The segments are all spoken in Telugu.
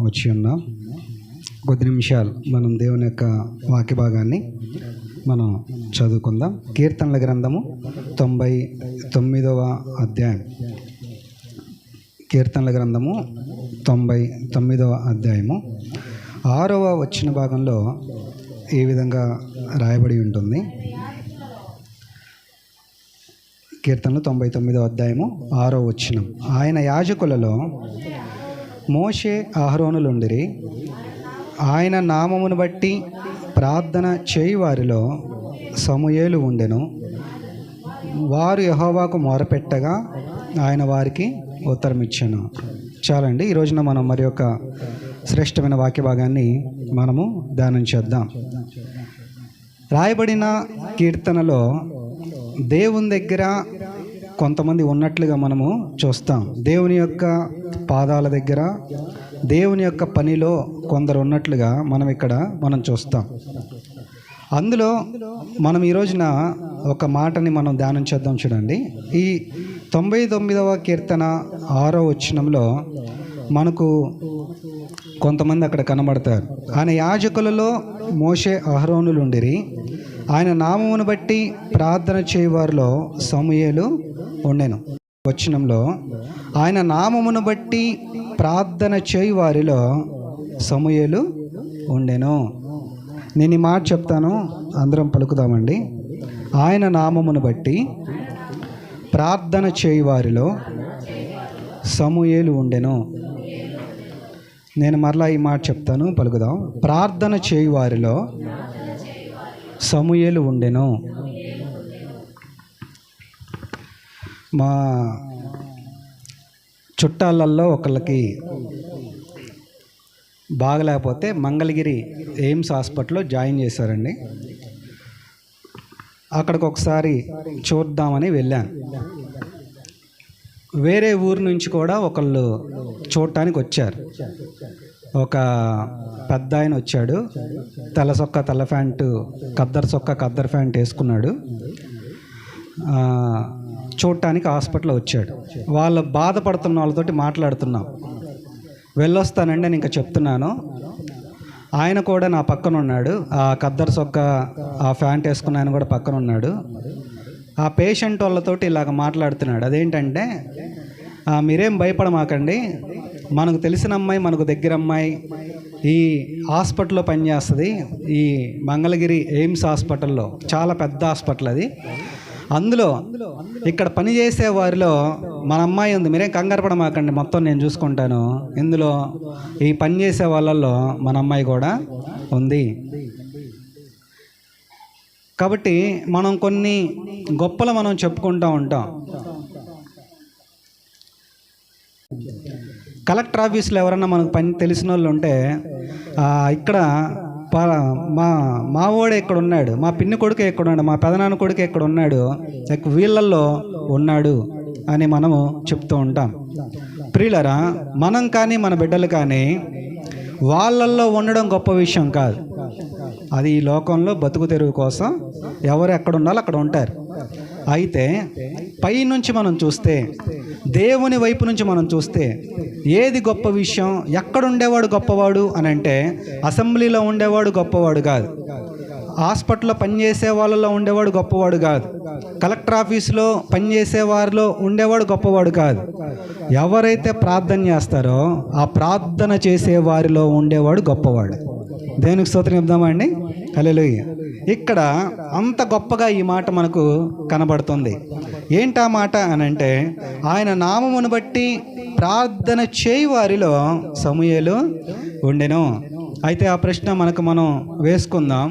వచ్చి ఉన్నాం. కొద్ది నిమిషాలు మనం దేవుని యొక్క వాక్య భాగాన్ని మనం చదువుకుందాం. కీర్తనల గ్రంథము తొంభై తొమ్మిదవ అధ్యాయం. కీర్తనల గ్రంథము తొంభై తొమ్మిదవ అధ్యాయము. ఆరవ వచ్చిన భాగంలో ఈ విధంగా రాయబడి ఉంటుంది. కీర్తనలు తొంభై తొమ్మిదవ అధ్యాయము ఆరో వచ్చినం ఆయన యాజకులలో మోషే అహరోనులుండిరి ఆయన నామమును బట్టి ప్రార్థన చేయి వారిలో సమూయేలు ఉండెను. వారు యహోవాకు మొరపెట్టగా ఆయన వారికి ఉత్తరం ఇచ్చాను చాలండి ఈ రోజున మనం మరి యొక్క శ్రేష్టమైన వాక్య భాగాన్ని మనము ధ్యానం చేద్దాం. రాయబడిన కీర్తనలో దేవుని దగ్గర కొంతమంది ఉన్నట్లుగా మనము చూస్తాం. దేవుని యొక్క పాదాల దగ్గర దేవుని యొక్క పనిలో కొందరు ఉన్నట్లుగా మనం ఇక్కడ మనం చూస్తాం. అందులో మనం ఈ రోజున ఒక మాటని మనం ధ్యానం చేద్దాం చూడండి. ఈ తొంభై తొమ్మిదవ కీర్తన ఆరో వచ్చినంలో మనకు కొంతమంది అక్కడ కనబడతారు. ఆయన యాజకులలో మోషే అహరోనులుండిరి. ఆయన నామమును బట్టి ప్రార్థన చేయవారిలో సమూయేలు ఉండెను. వచ్చినంలో ఆయన నామమును బట్టి ప్రార్థన చేయి వారిలో సమూహలు ఉండెను. నేను ఈ మాట చెప్తాను అందరం పలుకుదామండి. ఆయన నామమును బట్టి ప్రార్థన చేయి వారిలో సమూహలు ఉండెను. నేను మరలా ఈ మాట చెప్తాను పలుకుదాం. ప్రార్థన చేయి వారిలో సమూహలు ఉండెను. మా చుట్టాలల్లో ఒకళ్ళకి బాగలేకపోతే మంగళగిరి ఎయిమ్స్ హాస్పిటల్లో జాయిన్ చేశారండి. అక్కడికి ఒకసారి చూద్దామని వెళ్ళాను. వేరే ఊరు నుంచి కూడా ఒకళ్ళు చూడటానికి వచ్చారు. ఒక పెద్ద ఆయన వచ్చాడు. తెల్ల సొక్క తెల్ల ప్యాంటు కద్దరు సొక్క కద్దరు ప్యాంట్ వేసుకున్నాడు. చూడటానికి హాస్పిటల్ వచ్చాడు. వాళ్ళు బాధపడుతున్న వాళ్ళతోటి మాట్లాడుతున్నాం. వెళ్ళొస్తానండి నేను ఇంకా చెప్తున్నాను. ఆయన కూడా నా పక్కన ఉన్నాడు. ఆ కద్దరు సొక్క ఆ ఫ్యాంట్ వేసుకున్న ఆయన కూడా పక్కన ఉన్నాడు. ఆ పేషెంట్ వాళ్ళతోటి ఇలాగ మాట్లాడుతున్నాడు. అదేంటంటే మీరేం భయపడమాకండి. మనకు తెలిసిన అమ్మాయి మనకు దగ్గర అమ్మాయి ఈ హాస్పిటల్లో పనిచేస్తుంది. ఈ మంగళగిరి ఎయిమ్స్ హాస్పిటల్లో చాలా పెద్ద హాస్పిటల్ అది. అందులో ఇక్కడ పనిచేసే వారిలో మన అమ్మాయి ఉంది. మీరేం కంగారు పడమాకండి. మొత్తం నేను చూసుకుంటాను. ఇందులో ఈ పని చేసే వాళ్ళల్లో మన అమ్మాయి కూడా ఉంది. కాబట్టి మనం కొన్ని గొప్పలు మనం చెప్పుకుంటూ ఉంటాం. కలెక్టర్ ఆఫీస్లో ఎవరన్నా మనకు పని తెలిసిన వాళ్ళు ఉంటే ఇక్కడ మా మావోడే ఇక్కడ ఉన్నాడు. మా పిన్ని కొడుకు ఇక్కడ ఉన్నాడు? మా పెదనాన్న కొడుకు ఇక్కడ ఉన్నాడు? వీళ్ళల్లో ఉన్నాడు అని మనము చెప్తూ ఉంటాం. ప్రియులరా మనం కానీ మన బిడ్డలు కానీ వాళ్ళల్లో ఉండడం గొప్ప విషయం కాదు. అది ఈ లోకంలో బతుకు తెరువు కోసం ఎవరు ఎక్కడ ఉండాలో అక్కడ ఉంటారు. అయితే పై నుంచి మనం చూస్తే దేవుని వైపు నుంచి మనం చూస్తే ఏది గొప్ప విషయం ఎక్కడుండేవాడు గొప్పవాడు అని అంటే అసెంబ్లీలో ఉండేవాడు గొప్పవాడు కాదు. హాస్పిటల్లో పనిచేసే వాళ్ళలో ఉండేవాడు గొప్పవాడు కాదు. కలెక్టర్ ఆఫీస్లో పనిచేసే వారిలో ఉండేవాడు గొప్పవాడు కాదు. ఎవరైతే ప్రార్థన చేస్తారో ఆ ప్రార్థన చేసే వారిలో ఉండేవాడు గొప్పవాడు. దేనికి స్తోత్రం చెప్దామా అండి? హల్లెలూయా. ఇక్కడ అంత గొప్పగా ఈ మాట మనకు కనబడుతుంది. ఏంటా మాట అని అంటే ఆయన నామమును బట్టి ప్రార్థన చేయి వారిలో సమూహలు ఉండెను. అయితే ఆ ప్రశ్న మనకు మనం వేసుకుందాం.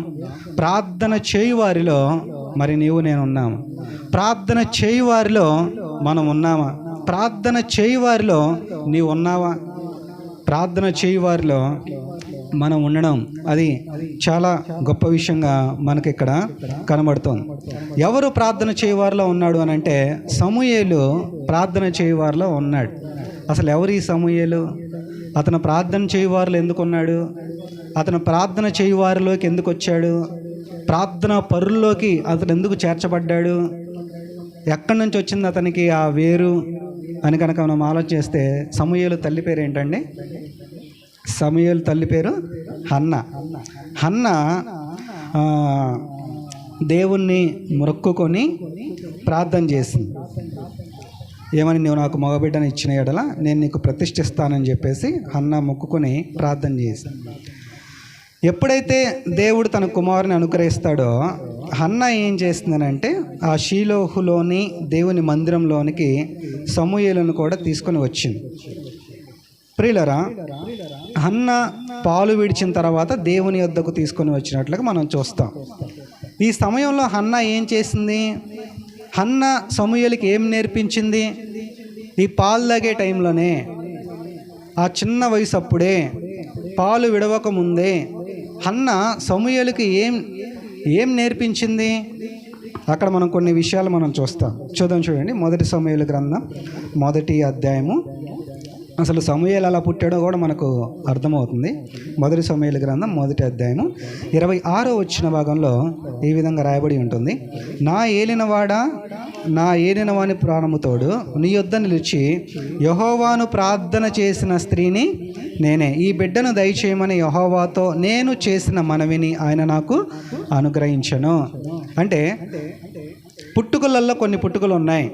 ప్రార్థన చేయి వారిలో మరి నీవు నేను ఉన్నాము ప్రార్థన చేయి వారిలో మనం ఉన్నామా? ప్రార్థన చేయి వారిలో నీవు ఉన్నావా? ప్రార్థన చేయి వారిలో మనం ఉండడం అది చాలా గొప్ప విషయంగా మనకి ఇక్కడ కనబడుతోంది. ఎవరు ప్రార్థన చేయవారిలో ఉన్నాడు అని అంటే సమూయేలు ప్రార్థన చేయవారిలో ఉన్నాడు. అసలు ఎవరు ఈ సమూయేలు? అతను ప్రార్థన చేయవారిలో ఎందుకు ఉన్నాడు? అతను ప్రార్థన చేయవారిలోకి ఎందుకు వచ్చాడు? ప్రార్థన పరుల్లోకి అతను ఎందుకు చేర్చబడ్డాడు? ఎక్కడి నుంచి వచ్చింది అతనికి ఆ వేరు? అని కనుక మనం ఆలోచిస్తే సమూహలు తల్లి పేరు ఏంటండి సమయలు తల్లి పేరు హన్న. హన్న దేవుణ్ణి మొక్కుకొని ప్రార్థన చేసింది. ఏమని నువ్వు నాకు మగబిడ్డను ఇచ్చిన ఎడల నేను నీకు ప్రతిష్ఠిస్తానని చెప్పేసి హన్న మొక్కుకొని ప్రార్థన చేసి ఎప్పుడైతే దేవుడు తన కుమారుని అనుగ్రహిస్తాడో హన్న ఏం చేస్తుందనంటే ఆ షీలోహులోని దేవుని మందిరంలోనికి సమూహలను కూడా తీసుకొని వచ్చింది. ప్రియులరా అన్న పాలు విడిచిన తర్వాత దేవుని వద్దకు తీసుకొని వచ్చినట్లుగా మనం చూస్తాం. ఈ సమయంలో హన్న ఏం చేసింది? హన్న సమూహలకి ఏం నేర్పించింది? ఈ పాలు తాగే టైంలోనే ఆ చిన్న వయసు అప్పుడే పాలు విడవక ముందే హన్న సమూహలకి ఏం ఏం నేర్పించింది? అక్కడ మనం కొన్ని విషయాలు మనం చూస్తాం. చూద్దాం చూడండి మొదటి సమూహల గ్రంథం మొదటి అధ్యాయము అసలు సమయాలు ఎలా పుట్టాడో కూడా మనకు అర్థమవుతుంది. మొదటి సమయాల గ్రంథం మొదటి అధ్యాయము ఇరవై ఆరో వచ్చిన భాగంలో ఈ విధంగా రాయబడి ఉంటుంది. నా ఏలినవాడ నా ఏలినవాని ప్రాణముతోడు నీ యొద్ద నిలిచి యహోవాను ప్రార్థన చేసిన స్త్రీని నేనే. ఈ బిడ్డను దయచేయమని యహోవాతో నేను చేసిన మనవిని ఆయన నాకు అనుగ్రహించను. అంటే పుట్టుకలలో కొన్ని పుట్టుకలు ఉన్నాయి.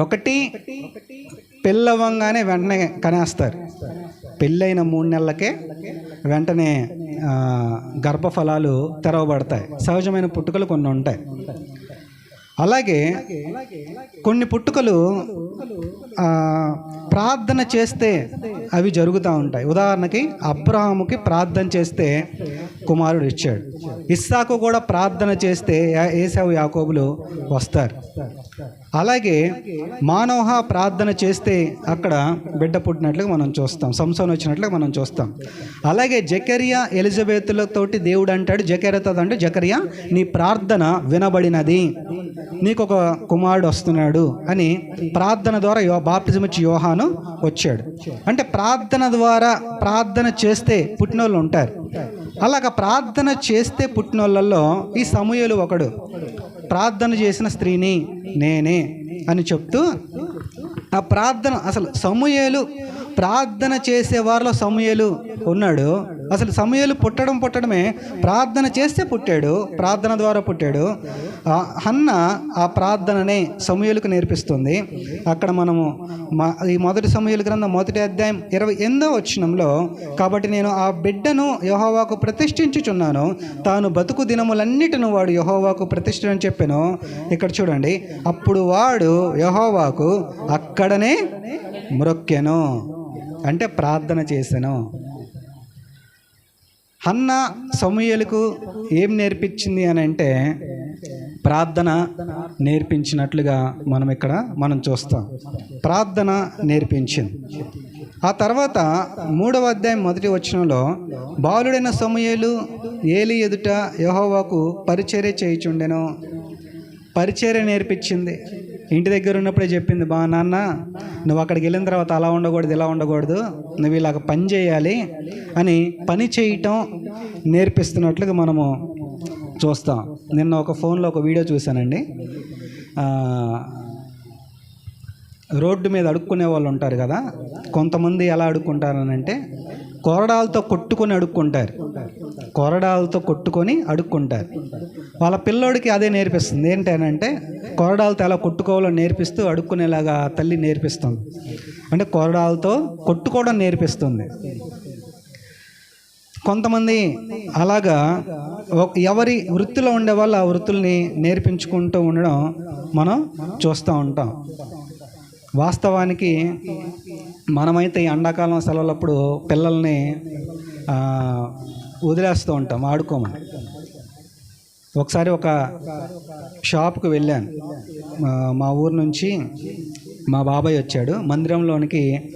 ఒకటి పెళ్ళవ్వంగానే వెంటనే కనేస్తారు. పెళ్ళైన మూడు నెలలకే వెంటనే గర్భఫలాలు తెరవబడతాయి. సహజమైన పుట్టుకలు కొన్ని ఉంటాయి. అలాగే కొన్ని పుట్టుకలు ప్రార్థన చేస్తే అవి జరుగుతూ ఉంటాయి. ఉదాహరణకి అబ్రహాముకి ప్రార్థన చేస్తే కుమారుడు ఇచ్చాడు. ఇస్సాకు కూడా ప్రార్థన చేస్తే ఏసావు యాకోబులు వస్తారు. అలాగే మానోహ ప్రార్థన చేస్తే అక్కడ బిడ్డ పుట్టినట్లుగా మనం చూస్తాం సంసోన్ వచ్చినట్లుగా మనం చూస్తాం. అలాగే జకరియా ఎలిజబెత్లతోటి దేవుడు అంటాడు జకరియతో అంటే జకరియా నీ ప్రార్థన వినబడినది నీకు ఒక కుమారుడు వస్తున్నాడు అని ప్రార్థన ద్వారా యో బాప్తిజం ఇచ్చి యోహాను వచ్చాడు. అంటే ప్రార్థన ద్వారా ప్రార్థన చేస్తే పుట్టినోళ్ళు ఉంటారు. అలాగ ప్రార్థన చేస్తే పుట్టినోళ్ళల్లో ఈ సమూహలు ఒకడు. ప్రార్థన చేసిన స్త్రీని నేనే అని చెప్తూ ఆ ప్రార్థన అసలు సమూహలు ప్రార్థన చేసే వారిలో సమయలు ఉన్నాడు. అసలు సమయలు పుట్టడం పుట్టడమే ప్రార్థన చేస్తే పుట్టాడు ప్రార్థన ద్వారా పుట్టాడు. అన్న ఆ ప్రార్థననే సమయలకు నేర్పిస్తుంది. అక్కడ మనము మా ఈ మొదటి సమయలు గ్రంథం మొదటి అధ్యాయం ఇరవై ఎనిమిదో వచ్చినంలో కాబట్టి నేను ఆ బిడ్డను యహోవాకు ప్రతిష్ఠించుచున్నాను. తాను బతుకు దినములన్నిటిని వాడు యహోవాకు ప్రతిష్ఠ అని చెప్పాను. ఇక్కడ చూడండి అప్పుడు వాడు యహోవాకు అక్కడనే మ్రొక్కెను అంటే ప్రార్థన చేశాను. అన్న సమూహలకు ఏం నేర్పించింది అని అంటే ప్రార్థన నేర్పించినట్లుగా మనం ఇక్కడ మనం చూస్తాం. ప్రార్థన నేర్పించింది. ఆ తర్వాత మూడవ అధ్యాయం మొదటి వచనంలో బాలుడైన సమూహలు ఏలి ఎదుట యహోవాకు పరిచర్య చేయుచుండెను. పరిచర్య నేర్పించింది. ఇంటి దగ్గర ఉన్నప్పుడే చెప్పింది బా నాన్న నువ్వు అక్కడికి వెళ్ళిన తర్వాత అలా ఉండకూడదు ఇలా ఉండకూడదు నువ్వు ఇలాగ పని చేయాలి అని పని చేయటం నేర్పిస్తున్నట్లుగా మనము చూస్తాం. నిన్న ఒక ఫోన్లో ఒక వీడియో చూశానండి. రోడ్డు మీద అడుక్కునే వాళ్ళు ఉంటారు కదా కొంతమంది ఎలా అడుక్కుంటారనంటే కొరడాలతో కొట్టుకొని అడుక్కుంటారు. కొరడాలతో కొట్టుకొని అడుక్కుంటారు. వాళ్ళ పిల్లోడికి అదే నేర్పిస్తుంది. ఏంటంటే కొరడాలతో ఎలా కొట్టుకోవాలో నేర్పిస్తూ అడుక్కునేలాగా తల్లి నేర్పిస్తుంది. అంటే కొరడాలతో కొట్టుకోవడం నేర్పిస్తుంది. కొంతమంది అలాగా ఎవరి వృత్తిలో ఉండే వాళ్ళు ఆ వృత్తుల్ని నేర్పించుకుంటూ ఉండడం మనం చూస్తూ ఉంటాం. వాస్తవానికి మనమైతే ఈ ఎండాకాలం సెలవులప్పుడు పిల్లల్ని వదిలేస్తూ ఉంటాం ఆడుకోమని ఒకసారి ఒక షాప్కి వెళ్ళాను. మా- ఊరు నుంచి మా బాబాయ్ వచ్చాడు. మందిరంలోనికి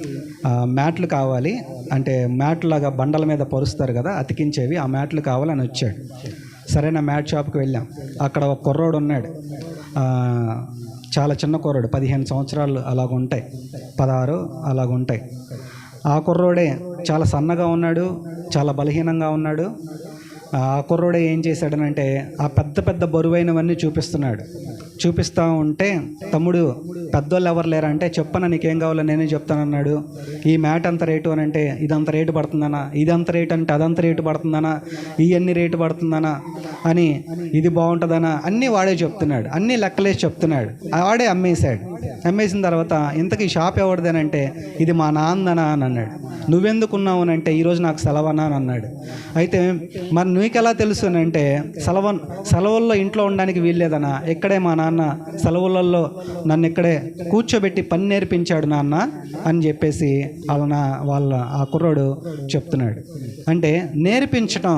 మ్యాట్లు కావాలి అంటే మ్యాట్లు లాగా బండల మీద పరుస్తారు కదా అతికించేవి ఆ మ్యాట్లు కావాలని వచ్చాడు. సరైన మ్యాట్ షాప్కి వెళ్ళాం. అక్కడ ఒక కుర్రోడు ఉన్నాడు. చాలా చిన్న కుర్రోడు పదిహేను సంవత్సరాలు అలాగ ఉంటాయి. పదహారు అలాగ ఉంటాయి. ఆ కుర్రోడే చాలా సన్నగా ఉన్నాడు చాలా బలహీనంగా ఉన్నాడు. ఆ కుర్రోడే ఏం చేశాడనంటే ఆ పెద్ద పెద్ద బరువైనవన్నీ చూపిస్తున్నాడు. చూపిస్తూ ఉంటే తమ్ముడు పెద్దోళ్ళు ఎవరు లేరా అంటే చెప్పన నీకేం కావాలో నేనే చెప్తానన్నాడు. ఈ మ్యాట్ అంత రేటు అని అంటే ఇదంత రేటు పడుతుందనా ఇదంత రేటు అంటే అదంత రేటు పడుతుందనా ఈ రేటు పడుతుందనా అని ఇది బాగుంటుందనా అన్నీ వాడే చెప్తున్నాడు. అన్నీ లెక్కలేసి చెప్తున్నాడు. వాడే అమ్మేశాడు. అమ్మేసిన తర్వాత ఇంతకీ షాప్ ఎవరిదేనంటే ఇది మా నాన్ననా అని అన్నాడు. నువ్వెందుకున్నావు అని అంటే ఈరోజు నాకు సెలవనా అని అన్నాడు. అయితే మరి నీకెలా తెలుసు అని అంటే సెలవు సెలవుల్లో ఇంట్లో ఉండడానికి వీల్లేదనా ఇక్కడే మా నాన్న సెలవులలో నన్ను ఇక్కడే కూర్చోబెట్టి పని నేర్పించాడు నాన్న అని చెప్పేసి వాళ్ళ నా వాళ్ళ ఆ కుర్రోడు చెప్తున్నాడు. అంటే నేర్పించటం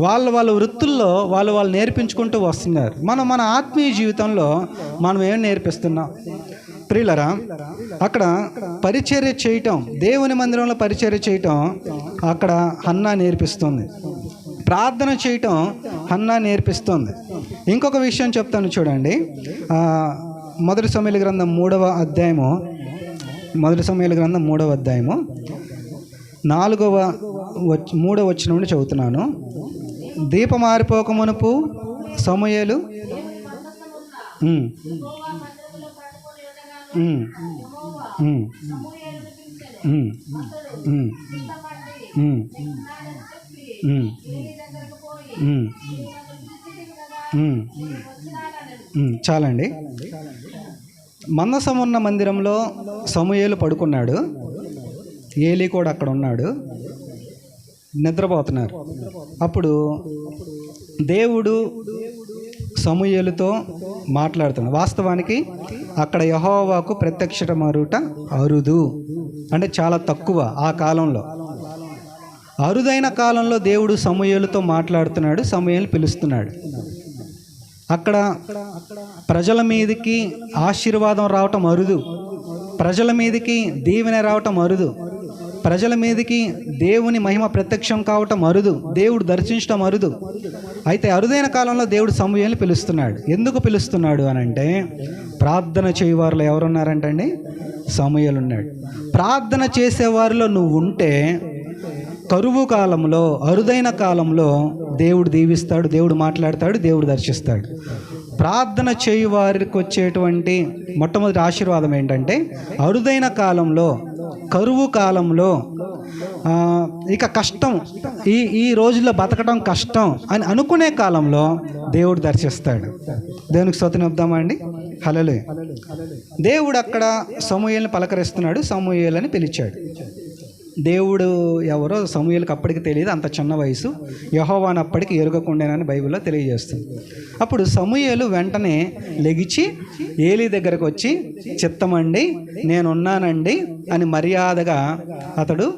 వాళ్ళ వాళ్ళ వృత్తుల్లో వాళ్ళు వాళ్ళు నేర్పించుకుంటూ వస్తున్నారు. మనం మన ఆత్మీయ జీవితంలో మనం ఏం నేర్పిస్తున్నాం? ప్రియులరా అక్కడ పరిచర్య చేయటం దేవుని మందిరంలో పరిచర్య చేయటం అక్కడ హన్నా నేర్పిస్తుంది. ప్రార్థన చేయటం హన్నా నేర్పిస్తుంది. ఇంకొక విషయం చెప్తాను చూడండి. మొదటి సమయాల గ్రంథం మూడవ అధ్యాయము. మొదటి సమయాల గ్రంథం మూడవ అధ్యాయము. నాలుగవ వచ్ మూడవ వచ్చిన నుండి చదువుతున్నాను. దీపం మారిపోక మునుపు సమయలు. చాలండి. మందసం ఉన్న మందిరంలో సమూయేలు పడుకున్నాడు. ఏలి కూడా అక్కడ ఉన్నాడు. నిద్రపోతున్నారు. అప్పుడు దేవుడు సమూహలతో మాట్లాడుతున్నాడు. వాస్తవానికి అక్కడ యహోవాకు ప్రత్యక్షత మరుట అరుదు. అంటే చాలా తక్కువ ఆ కాలంలో. అరుదైన కాలంలో దేవుడు సమూహలతో మాట్లాడుతున్నాడు సమూహలు పిలుస్తున్నాడు. అక్కడ ప్రజల మీదకి ఆశీర్వాదం రావటం అరుదు. ప్రజల మీదకి దీవెన రావటం అరుదు. ప్రజల మీదకి దేవుని మహిమ ప్రత్యక్షం కావటం అరుదు. దేవుడు దర్శించటం అరుదు. అయితే అరుదైన కాలంలో దేవుడు సమూహల్ని పిలుస్తున్నాడు. ఎందుకు పిలుస్తున్నాడు అని అంటే ప్రార్థన చేయవారిలో ఎవరున్నారంటండి? సమూహలు ఉన్నాడు. ప్రార్థన చేసేవారిలో నువ్వు ఉంటే కరువు కాలంలో అరుదైన కాలంలో దేవుడు దీవిస్తాడు దేవుడు మాట్లాడతాడు దేవుడు దర్శిస్తాడు. ప్రార్థన చేయు వారికి వచ్చేటువంటి మొట్టమొదటి ఆశీర్వాదం ఏంటంటే అరుదైన కాలంలో కరువు కాలంలో ఇక కష్టం ఈ ఈ రోజుల్లో బతకడం కష్టం అని అనుకునే కాలంలో దేవుడు దర్శిస్తాడు. దేవునికి స్తోత్రం చెప్దామా అండి? హలలే దేవుడు అక్కడ సమూహల్ని పలకరిస్తున్నాడు సమూహలని పిలిచాడు. దేవుడు ఎవరో సమూహలకు అప్పటికి తెలియదు అంత చిన్న వయసు. యహోవాన్ అప్పటికి ఎరగకుండేనని బైబిల్లో తెలియజేస్తుంది. అప్పుడు సమూహలు వెంటనే లెగిచి ఏలి దగ్గరకు వచ్చి చిత్తమండి నేనున్నానండి అని మర్యాదగా అతడు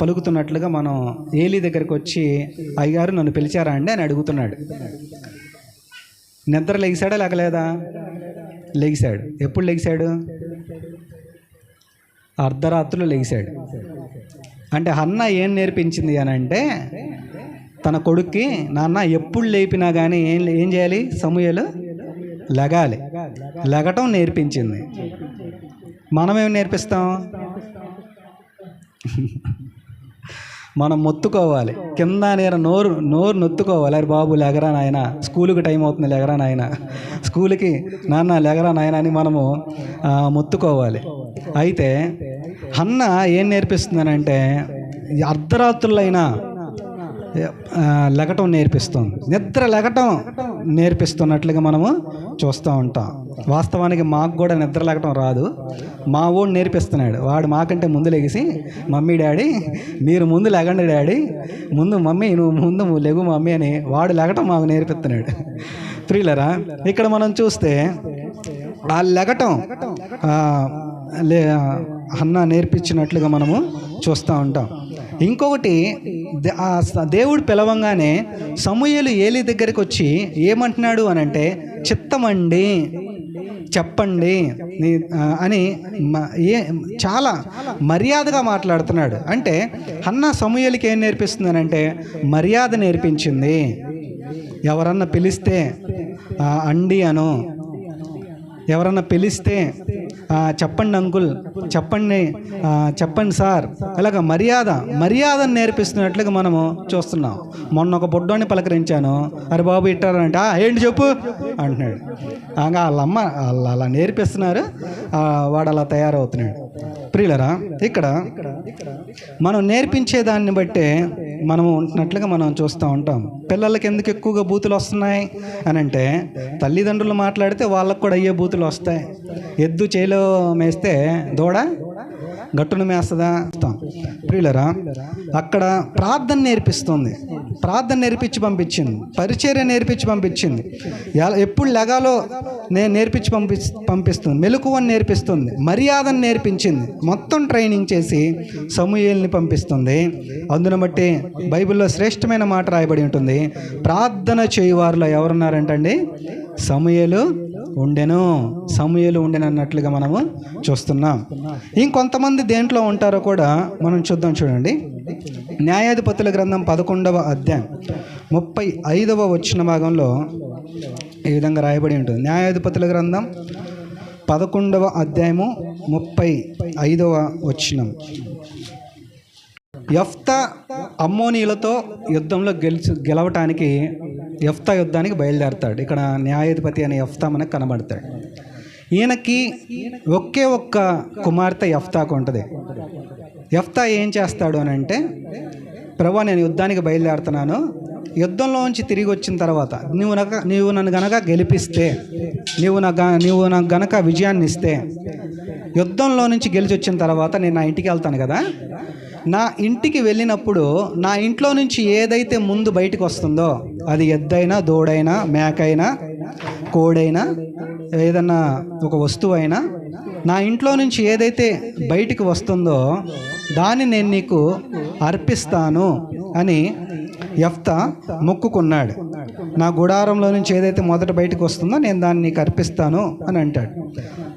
పలుకుతున్నట్లుగా మనం ఏలి దగ్గరకు వచ్చి అయ్యారు నన్ను పిలిచారా అండి అని అడుగుతున్నాడు. నిద్ర లెగిసాడా లేకలేదా లెగిశాడు. ఎప్పుడు లెగిశాడు? అర్ధరాత్రులు లేచాడు. అంటే అన్న ఏం నేర్పించింది అని అంటే తన కొడుక్కి నాన్న ఎప్పుడు లేపినా కానీ ఏం ఏం చేయాలి? సమూహలు లగాలి. లగటం నేర్పించింది. మనం ఏం నేర్పిస్తాం? మనం మొత్తుకోవాలి. కింద నేర నోరు నోరు నొత్తుకోవాలి. అరే బాబు లెగరా నాయన. స్కూల్కి టైం అవుతుంది లెగరా నాయన. స్కూల్కి నాన్న లెగరా నాయన అని మనము మొత్తుకోవాలి. అయితే హన్న ఏం నేర్పిస్తుందనంటే అర్ధరాత్రులైనా లెగటం నేర్పిస్తుంది. నిద్ర లెగటం నేర్పిస్తున్నట్లుగా మనము చూస్తూ ఉంటాం. వాస్తవానికి మాకు కూడా నిద్ర లెగటం రాదు. మా ఓడు నేర్పిస్తున్నాడు. వాడు మాకంటే ముందు లెగిసి మమ్మీ డాడీ మీరు ముందు లెగండి డాడీ. ముందు మమ్మీ నువ్వు ముందు లెగు మమ్మీ అని వాడు లెగటం మాకు నేర్పిస్తున్నాడు. ప్రియులరా ఇక్కడ మనం చూస్తే ఆ లెగటం లే అన్న నేర్పించినట్లుగా మనము చూస్తూ ఉంటాం. ఇంకొకటి దేవుడు పిలవంగానే సమూహలు ఏలి దగ్గరికి వచ్చి ఏమంటున్నాడు అని అంటే చిత్తమండి చెప్పండి అని మ- ఏ చాలా మర్యాదగా మాట్లాడుతున్నాడు. అంటే అన్న సమూహలకి ఏం నేర్పిస్తుంది అంటే మర్యాద నేర్పించింది. ఎవరన్నా పిలిస్తే అండి అను. ఎవరన్నా పిలిస్తే చెప్పండి అంకుల్ చెప్పండి. చెప్పండి సార్. ఇలాగ మర్యాద మర్యాదను నేర్పిస్తున్నట్లుగా మనము చూస్తున్నాం. మొన్న ఒక బొడ్డోని పలకరించాను. అరే బాబు ఇట్టారంట ఏంటి చెప్పు? అంటున్నాడు. వాళ్ళమ్మ వాళ్ళ వాళ్ళు అలా నేర్పిస్తున్నారు. వాడు అలా తయారవుతున్నాడు. ప్రియులరా ఇక్కడ మనం నేర్పించే దాన్ని బట్టే మనం ఉంటున్నట్లుగా మనం చూస్తూ ఉంటాం. పిల్లలకి ఎందుకు ఎక్కువగా బూతులు వస్తున్నాయి అని అంటే తల్లిదండ్రులు మాట్లాడితే వాళ్ళకు కూడా అయ్యే బూతులు వస్తాయి. ఎద్దు చేలో మేస్తే దూడ గట్టును మేస్తుందా? ప్రియులరా అక్కడ ప్రార్థన నేర్పిస్తుంది. ప్రార్థన నేర్పించి పంపించింది. పరిచర్య నేర్పించి పంపించింది. ఎలా- ఎప్పుడు లెగాలో నేను నేర్పించి పంపి పంపిస్తుంది. మెలకువని నేర్పిస్తుంది. మర్యాదను నేర్పించింది. మొత్తం ట్రైనింగ్ చేసి సమూహల్ని పంపిస్తుంది. అందును బట్టి బైబిల్లో శ్రేష్టమైన మాట రాయబడి ఉంటుంది. ప్రార్థన చేయువారిలో ఎవరున్నారంటండి? సమూహలు ఉండెను. సమూహలు ఉండెను అన్నట్లుగా మనము చూస్తున్నాం. ఇంకొంతమంది దేంట్లో ఉంటారో కూడా మనం చూద్దాం చూడండి. న్యాయాధిపతుల గ్రంథం పదకొండవ అధ్యాయం ముప్పై ఐదవ వచ్చిన భాగంలో ఈ విధంగా రాయబడి ఉంటుంది. న్యాయాధిపతుల గ్రంథం పదకొండవ అధ్యాయము ముప్పై ఐదవ వచ్చినం యఫ్తా అమ్మోనీలతో యుద్ధంలో గెలిచి గెలవటానికి ఎఫ్తా యుద్ధానికి బయలుదేరతాడు. ఇక్కడ న్యాయాధిపతి అనే ఎఫ్తా మనకు కనబడతాడు. ఈయనకి ఒకే ఒక్క కుమార్తె ఎఫ్తాకు ఉంటుంది. ఎఫ్తా ఏం చేస్తాడు అని అంటే ప్రభా నేను యుద్ధానికి బయలుదేరుతున్నాను. యుద్ధంలోంచి తిరిగి వచ్చిన తర్వాత నువ్వు నక నీవు నన్ను గనక గెలిపిస్తే నీవు నా గ- నీవు నాకు గనక విజయాన్ని ఇస్తే యుద్ధంలో నుంచి గెలిచి వచ్చిన తర్వాత నేను నా ఇంటికి వెళ్తాను కదా. నా ఇంటికి వెళ్ళినప్పుడు నా ఇంట్లో నుంచి ఏదైతే ముందు బయటకు వస్తుందో అది ఎద్దైనా దూడైనా మేకైనా కోడైనా ఏదన్నా ఒక వస్తువు అయినా నా ఇంట్లో నుంచి ఏదైతే బయటికి వస్తుందో దాన్ని నేను నీకు అర్పిస్తాను అని ఎఫ్త మొక్కుకున్నాడు. నా గుడారంలో నుంచి ఏదైతే మొదట బయటకు వస్తుందో నేను దాన్ని నీకు అర్పిస్తాను అని అంటాడు.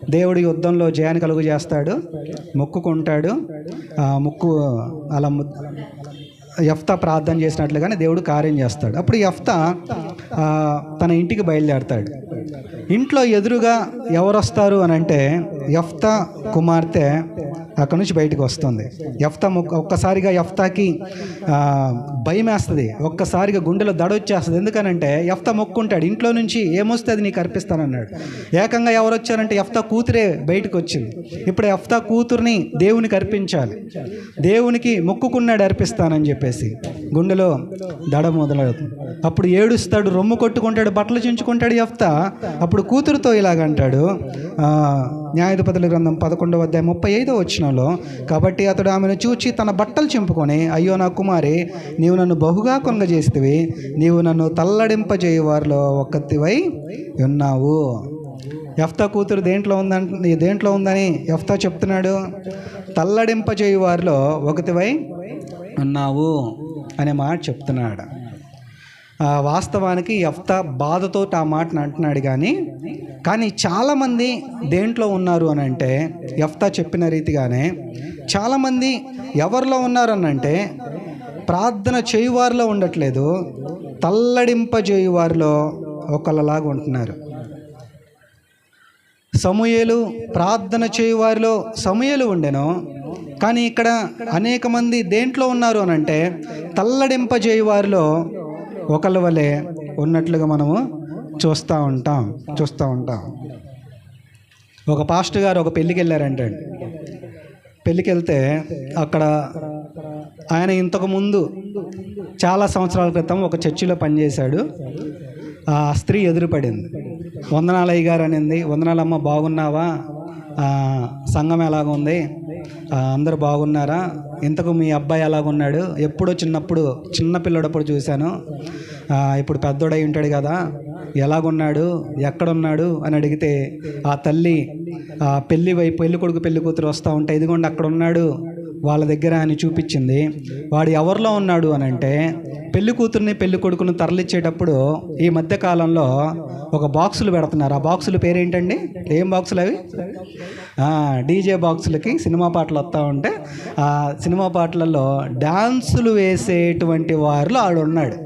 దేవుడు యుద్ధంలో జయాన్ని కలుగు చేస్తాడు మొక్కుకుంటాడు ముక్కు మొక్కు అలా ము- యఫ్తా ప్రార్థన చేసినట్లుగానే దేవుడు కార్యం చేస్తాడు. అప్పుడు యఫ్తా తన ఇంటికి బయలుదేరతాడు. ఇంట్లో ఎదురుగా ఎవరు వస్తారు అని అంటే యఫ్తా కుమార్తె అక్కడ నుంచి బయటకు వస్తుంది. యఫ్తా ఒక్కసారిగా యఫ్తాకి భయం వేస్తుంది ఒక్కసారిగా గుండెలో దడ వచ్చేస్తుంది ఎందుకనంటే యఫ్తా మొక్కుంటాడు. ఇంట్లో నుంచి ఏమొస్తే అది నీకు అర్పిస్తానన్నాడు. ఏకంగా ఎవరు వచ్చారంటే యఫ్తా కూతురే బయటకు వచ్చింది ఇప్పుడు యఫ్తా కూతుర్ని దేవునికి అర్పించాలి. దేవునికి మొక్కుకున్నాడు అర్పిస్తానని చెప్పేసి గుండెలో దడ మొదలవుతుంది. అప్పుడు ఏడుస్తాడు రొమ్ము కొట్టుకుంటాడు బట్టలు చించుకుంటాడు యఫ్తా. అప్పుడు కూతురుతో ఇలాగంటాడు ఆ, న్యాయాధిపతుల గ్రంథం పదకొండవ అధ్యాయం ముప్పై ఐదో వచ్చినలో కాబట్టి అతడు ఆమెను చూచి తన బట్టలు చింపుకొని అయ్యో నా కుమారి నీవు నన్ను బహుగా కొంగజేసితివి నీవు నన్ను తల్లడింపజేయ వారిలో ఒక్కతివై ఉన్నావు. ఎఫ్తా కూతురు దేంట్లో ఉందంట దేంట్లో ఉందని ఎఫ్తా చెప్తున్నాడు తల్లడింపజేయు వారిలో ఒకటివై ఉన్నావు అనే మాట చెప్తున్నాడు. వాస్తవానికి యఫ్తా బాధతో ఆ మాటను అంటున్నాడు కానీ కానీ చాలామంది దేంట్లో ఉన్నారు అని అంటే యఫ్తా చెప్పిన రీతిగానే చాలామంది ఎవరిలో ఉన్నారు అని అంటే ప్రార్థన చేయువారిలో ఉండట్లేదు తల్లడింపజేయువారిలో ఒకళ్ళలాగా ఉంటున్నారు. సమూయేలు ప్రార్థన చేయువారిలో సమూయేలు ఉండెను కానీ ఇక్కడ అనేక మంది దేంట్లో ఉన్నారు అని అంటే తల్లడింపజేయువారిలో ఒకళ్ళ వలె ఉన్నట్లుగా మనము చూస్తూ ఉంటాం చూస్తూ ఉంటాం. ఒక పాస్టర్ గారు ఒక పెళ్ళికి వెళ్ళారంటే పెళ్ళికి వెళ్తే అక్కడ ఆయన ఇంతకు ముందు చాలా సంవత్సరాల క్రితం ఒక చర్చిలో పనిచేశాడు. ఆ స్త్రీ ఎదురుపడింది. వందనాలయ్య గారు అనింది. వందనాలమ్మ బాగున్నావా? సంఘం ఎలాగుంది? ఉంది అందరూ బాగున్నారా? ఇంతకు మీ అబ్బాయి ఎలాగున్నాడు? ఎప్పుడో చిన్నప్పుడు చిన్న పిల్లడప్పుడు చూశాను. ఇప్పుడు పెద్దోడై ఉంటాడు కదా. ఎలాగున్నాడు? ఎక్కడున్నాడు? అని అడిగితే ఆ తల్లి పెళ్ళి పెళ్ళి వైపు పెళ్ళి కొడుకు పెళ్ళి కూతురు వస్తూ ఉంటే ఇదిగోండి అక్కడ ఉన్నాడు వాళ్ళ దగ్గర అని చూపించింది. వాడు ఎవరిలో ఉన్నాడు అని అంటే పెళ్ళి కూతుర్ని పెళ్ళి కొడుకును తరలిచ్చేటప్పుడు ఈ మధ్య కాలంలో ఒక బాక్సులు పెడుతున్నారు. ఆ బాక్సుల పేరేంటండి? ఏం బాక్సులు అవి? డీజే బాక్సులకి సినిమా పాటలు వస్తూ ఉంటే ఆ సినిమా పాటలలో డాన్సులు వేసేటువంటి వారిలో ఆడు ఉన్నాడు.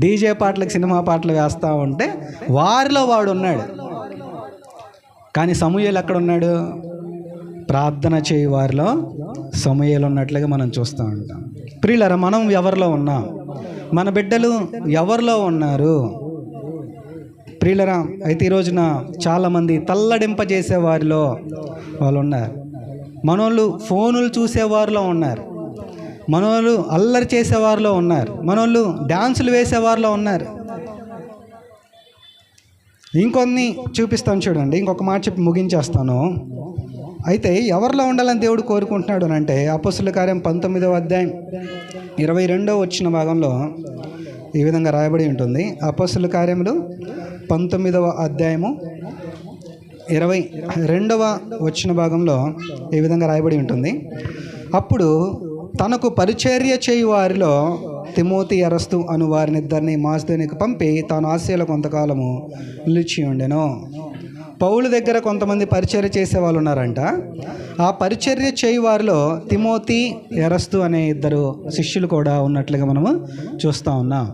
డీజే పాటలకు సినిమా పాటలు వేస్తూ ఉంటే వారిలో వాడు ఉన్నాడు. కానీ సమూహలు ఎక్కడ ఉన్నాడు? ప్రార్థన చేయి వారిలో సమయాలు ఉన్నట్లుగా మనం చూస్తూ ఉంటాం. ప్రియులరా మనం ఎవరిలో ఉన్నాం? మన బిడ్డలు ఎవరిలో ఉన్నారు? ప్రియులరా అయితే ఈ రోజున చాలామంది తల్లడింపజేసే వారిలో వాళ్ళు ఉన్నారు. మనోళ్ళు ఫోనులు చూసేవారిలో ఉన్నారు. మనోళ్ళు అల్లరి చేసేవారిలో ఉన్నారు. మనోళ్ళు డ్యాన్సులు వేసేవారిలో ఉన్నారు. ఇంకొన్ని చూపిస్తాను చూడండి. ఇంకొక మాట చెప్పి ముగించేస్తాను. అయితే ఎవరిలో ఉండాలని దేవుడు కోరుకుంటున్నాడు అని అంటే అపస్సుల కార్యం పంతొమ్మిదవ అధ్యాయం ఇరవై రెండవ వచ్చిన భాగంలో ఈ విధంగా రాయబడి ఉంటుంది. అపస్సుల కార్యములు పంతొమ్మిదవ అధ్యాయము ఇరవై రెండవ వచ్చిన భాగంలో ఈ విధంగా రాయబడి ఉంటుంది. అప్పుడు తనకు పరిచర్య చేయు వారిలో తిమోతి అరస్తు అను వారినిద్దరిని మాస్దేనికి పంపి తాను ఆశయాల కొంతకాలము నిలిచి ఉండెను. పౌలు దగ్గర కొంతమంది పరిచర్య చేసే వాళ్ళు ఉన్నారంట. ఆ పరిచర్య చేయి వారిలో తిమోతి ఎరస్తు అనే ఇద్దరు శిష్యులు కూడా ఉన్నట్లుగా మనము చూస్తూ ఉన్నాం.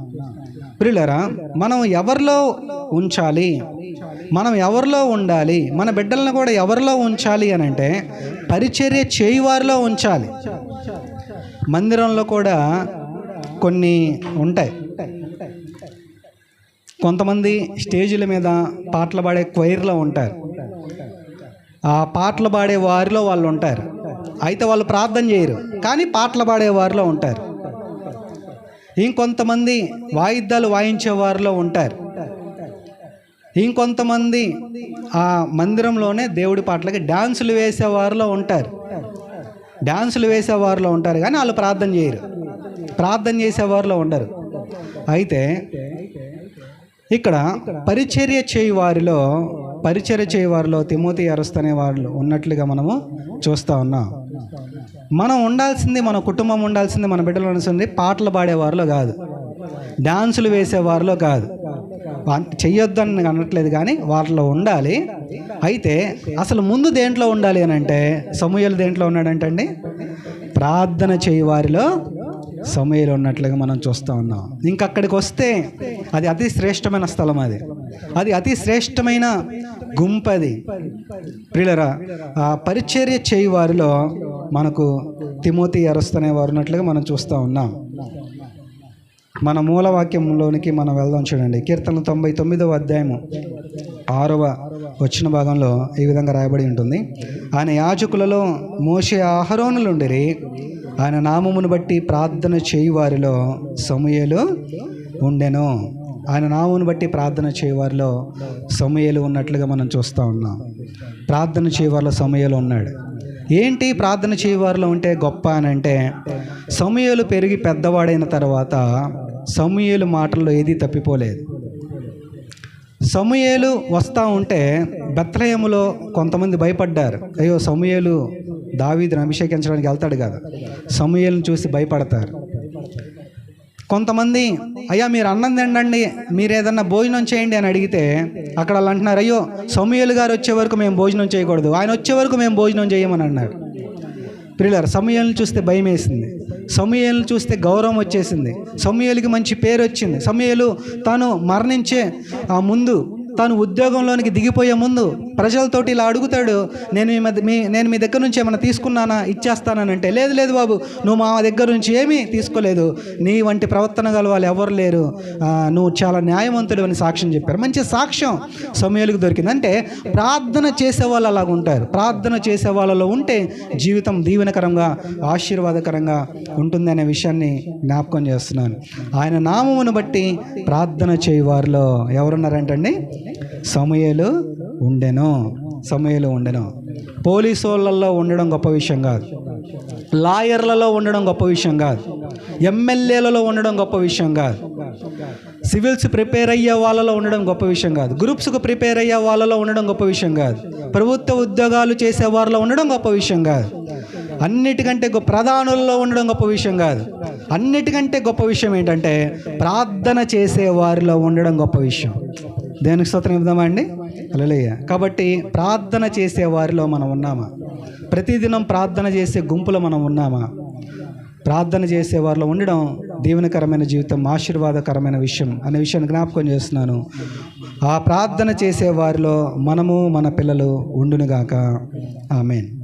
ప్రియులరా మనం ఎవరిలో ఉంచాలి? మనం ఎవరిలో ఉండాలి? మన బిడ్డలను కూడా ఎవరిలో ఉంచాలి అని అంటే పరిచర్య చేయి వారిలో ఉంచాలి. మందిరంలో కూడా కొన్ని ఉంటాయి. కొంతమంది స్టేజీల మీద పాటలు పాడే క్వైర్లో ఉంటారు. ఆ పాటలు పాడే వారిలో వాళ్ళు ఉంటారు. అయితే వాళ్ళు ప్రార్థన చేయరు కానీ పాటలు పాడే వారిలో ఉంటారు. ఇంకొంతమంది వాయిద్యాలు వాయించే వారిలో ఉంటారు. ఇంకొంతమంది ఆ మందిరంలోనే దేవుడి పాటలకి డ్యాన్సులు వేసే వారిలో ఉంటారు. డ్యాన్సులు వేసే వారిలో ఉంటారు కానీ వాళ్ళు ప్రార్థన చేయరు. ప్రార్థన చేసే వారిలో ఉండరు. అయితే ఇక్కడ పరిచర్య చేయి వారిలో పరిచర్య చేయి వారిలో తిమోతి అరుస్తనే వారిలో ఉన్నట్లుగా మనము చూస్తూ ఉన్నాం. మనం ఉండాల్సింది మన కుటుంబం ఉండాల్సింది మన బిడ్డలు ఉండాల్సింది పాటలు పాడేవారిలో కాదు. డాన్సులు వేసేవారిలో కాదు. చెయ్యొద్దని అనట్లేదు కానీ వాటిలో ఉండాలి. అయితే అసలు ముందు దేంట్లో ఉండాలి అని అంటే సమూహలు దేంట్లో ఉన్నాడంటే అండి ప్రార్థన చేయి వారిలో సమయలు ఉన్నట్లుగా మనం చూస్తూ ఉన్నాం. ఇంకా అక్కడికి వస్తే అది అతి శ్రేష్టమైన స్థలం అది. అది అతి శ్రేష్టమైన గుంపది ప్రియులరా ఆ పరిచర్య చేయి వారిలో మనకు తిమోతి అరుస్తనే వారు ఉన్నట్లుగా మనం చూస్తూ ఉన్నాం. మన మూలవాక్యంలోనికి మనం వెళ్దాం చూడండి. కీర్తన తొంభై తొమ్మిదవ అధ్యాయము ఆరవ వచ్చిన భాగంలో ఈ విధంగా రాయబడి ఉంటుంది. ఆయన యాజకులలో మోసే ఆహరోనులుండిరి ఆయన నామమును బట్టి ప్రార్థన చేయి వారిలో సమూహలు ఉండెను. ఆయన నామమును బట్టి ప్రార్థన చేయవారిలో సమూహలు ఉన్నట్లుగా మనం చూస్తూ ఉన్నాం. ప్రార్థన చేయవారిలో సమూహలు ఉన్నాడు. ఏంటి ప్రార్థన చేయవారిలో ఉంటే గొప్ప అని అంటే సమూహలు పెరిగి పెద్దవాడైన తర్వాత సమూహలు మాటల్లో ఏదీ తప్పిపోలేదు. సమూహలు వస్తూ ఉంటే బెత్లయములో కొంతమంది భయపడ్డారు. అయ్యో సమూహలు దావీదును అభిషేకించడానికి వెళ్తాడు కదా. సమూహలను చూసి భయపడతారు. కొంతమంది అయ్యా మీరు అన్నం తినండి మీరు ఏదన్నా భోజనం చేయండి అని అడిగితే అక్కడ వాళ్ళు అంటున్నారు అయ్యో సమూహలు గారు వచ్చే వరకు మేము భోజనం చేయకూడదు ఆయన వచ్చే వరకు మేము భోజనం చేయమని అన్నారు. ప్రియులారు సమూహలను చూస్తే భయం వేసింది. సమూహలను చూస్తే గౌరవం వచ్చేసింది. సమూహలకి మంచి పేరు వచ్చింది. సమూహలు తాను మరణించే ఆ ముందు తాను ఉద్యోగంలోనికి దిగిపోయే ముందు ప్రజలతోటి ఇలా అడుగుతాడు నేను మీ మధ్య మీ నేను మీ దగ్గర నుంచి ఏమైనా తీసుకున్నానా? ఇచ్చేస్తానని అంటే లేదు లేదు బాబు నువ్వు మా దగ్గర నుంచి ఏమీ తీసుకోలేదు. నీ వంటి ప్రవర్తన గల వాళ్ళు ఎవరు లేరు. నువ్వు చాలా న్యాయవంతుడు అని సాక్ష్యం చెప్పారు. మంచి సాక్ష్యం సమయాలకు దొరికింది. అంటే ప్రార్థన చేసే వాళ్ళు అలాగ ఉంటారు. ప్రార్థన చేసే వాళ్ళలో ఉంటే జీవితం దీవెనకరంగా ఆశీర్వాదకరంగా ఉంటుంది అనే విషయాన్ని జ్ఞాపకం చేస్తున్నాను. ఆయన నామమును బట్టి ప్రార్థన చేయవారిలో ఎవరున్నారంటండి? సమయాలు ఉండెను సమయంలో ఉండెను. పోలీసు వాళ్ళల్లో ఉండడం గొప్ప విషయం కాదు. లాయర్లలో ఉండడం గొప్ప విషయం కాదు. ఎమ్మెల్యేలలో ఉండడం గొప్ప విషయం కాదు. సివిల్స్ ప్రిపేర్ అయ్యే వాళ్ళలో ఉండడం గొప్ప విషయం కాదు. గ్రూప్స్కు ప్రిపేర్ అయ్యే వాళ్ళలో ఉండడం గొప్ప విషయం కాదు. ప్రభుత్వ ఉద్యోగాలు చేసే వారిలో ఉండడం గొప్ప విషయం కాదు. అన్నిటికంటే గొప్ప ప్రధానుల్లో ఉండడం గొప్ప విషయం కాదు. అన్నిటికంటే గొప్ప విషయం ఏంటంటే ప్రార్థన చేసే వారిలో ఉండడం గొప్ప విషయం. దేనికి స్తోత్రం ఇద్దామా అండి? అలలేయ కాబట్టి ప్రార్థన చేసే వారిలో మనం ఉన్నామా? ప్రతిదినం ప్రార్థన చేసే గుంపులో మనం ఉన్నామా? ప్రార్థన చేసే వారిలో ఉండడం దీవెనకరమైన జీవితం ఆశీర్వాదకరమైన విషయం అనే విషయాన్ని జ్ఞాపకం చేస్తున్నాను. ఆ ప్రార్థన చేసే వారిలో మనము మన పిల్లలు ఉండునుగాక. ఆమెన్.